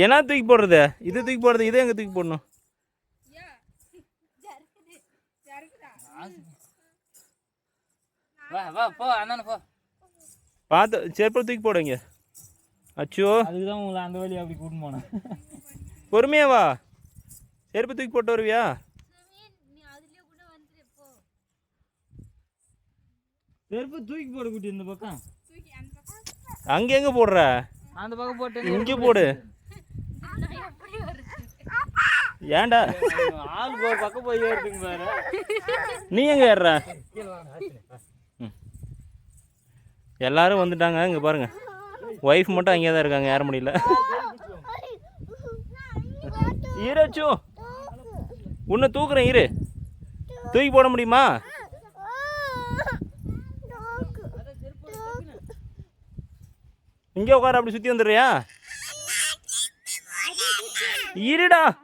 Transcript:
என்ன தூக்கி போடுறது? இது தூக்கி போடுறது இதே எங்கே தூக்கி போடணும்? வா வா போ அண்ணன் போ. பார்த்து செருப்பில் தூக்கி போடுங்க அச்சோ. அதுக்கு தான் உங்களை அந்த வழி அப்படி கூட்டின்னு போனேன். பொறுமையா வா. செருப்பு தூக்கி போட்டு வருவியா? செருப்பு தூக்கி போடு குட்டி இந்த பக்கம். அங்கே எங்கே போடுற? அந்த பக்கம் போட்டு. இங்கே போடு. ஏன்டா? ஆளுக்கு ஒரு பக்கம் போய் ஏறுதுங்க பாரு. நீ எங்கே ஏறுற. எல்லாரும் வந்துட்டாங்க இங்கே பாருங்க. ஒய்ஃப் மட்டும் அங்கேயே தான் இருக்காங்க ஏற முடியல. ஈரச்சு உன்னை தூக்குறேன் இரு. தூக்கி போட முடியுமா? இங்கே உட்கார அப்படி சுற்றி வந்துடுறியா? ഈരിടാ.